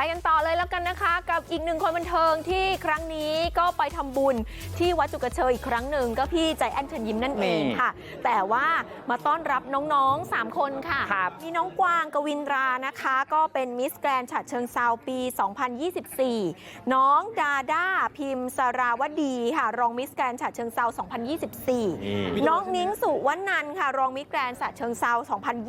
ไปกันต่อเลยแล้วกันนะคะ กับอีกหนึ่งคนบันเทิงที่ครั้งนี้ก็ไปทำบุญที่วัดจุกเชยอีกครั้งหนึ่งก็พี่ใจแอนเชิญยิ้มนั่นเองนี่ค่ะ แต่ว่ามาต้อนรับน้องๆ 3 คนค่ะครับมีน้องกวางกวินรานะคะ ก็เป็นมิสแกรนฉะเชิงเซาปี 2024 น้องดาด้าพิมพ์สราวดีค่ะ รองมิสแกรนฉะเชิงเซา2024 น้องนิ้งสุวรรณนันท์ค่ะ รองมิสแกรนฉะเชิงเซา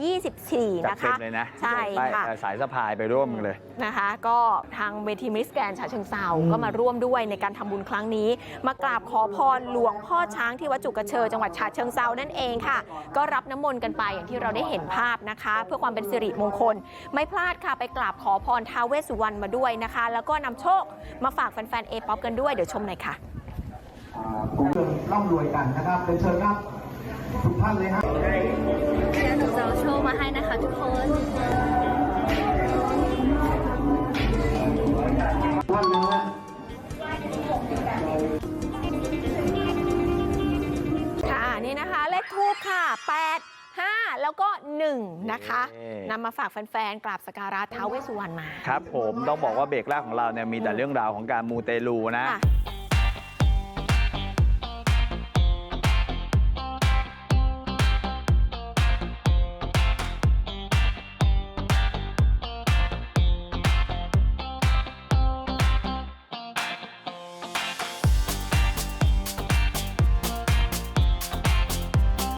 2024จัดนะเต็มคะเลยนะใช่ไปค่ะสายสะพายไปร่วมกันเลยนะคะก็ทางเวทีมิสแกรนฉะเชิงเซาก็มาร่วมด้วยในการทำบุญครั้งนี้ มากราบขอพรหลวงพ่อช้างที่วัดจุกเชอจังหวัดฉะเชิงเซานั่นเองค่ะ ก็รับน้ำมนต์กันไปอย่างที่เราได้เห็นภาพนะคะ เพื่อความเป็นสิริมงคล ไม่พลาดค่ะไปกราบขอพรท้าวเวสสุวรรณมาด้วยนะคะ แล้วก็นำโชคมาฝากแฟนๆเอป๊อปกันด้วยเดี๋ยวชมหน่อยค่ะอ่ากลุ่มเชิญร่ำรวยกันนะครับเป็นเชิญครับทุกท่านเลยครับเดี๋ยวหนูจะเอาโชว์มาให้นะคะทุกคนท่าน ขทูบค่ะ 8 5 แล้วก็ 1 นะคะเย้นำมาฝากแฟนๆกราบสกการะท้าวเวสสุวรรณมา ครับผมต้องบอกว่าเบรกแรกของเราเนี่ยมีแต่เรื่องราวของการมูเตลูนะ ค่ะ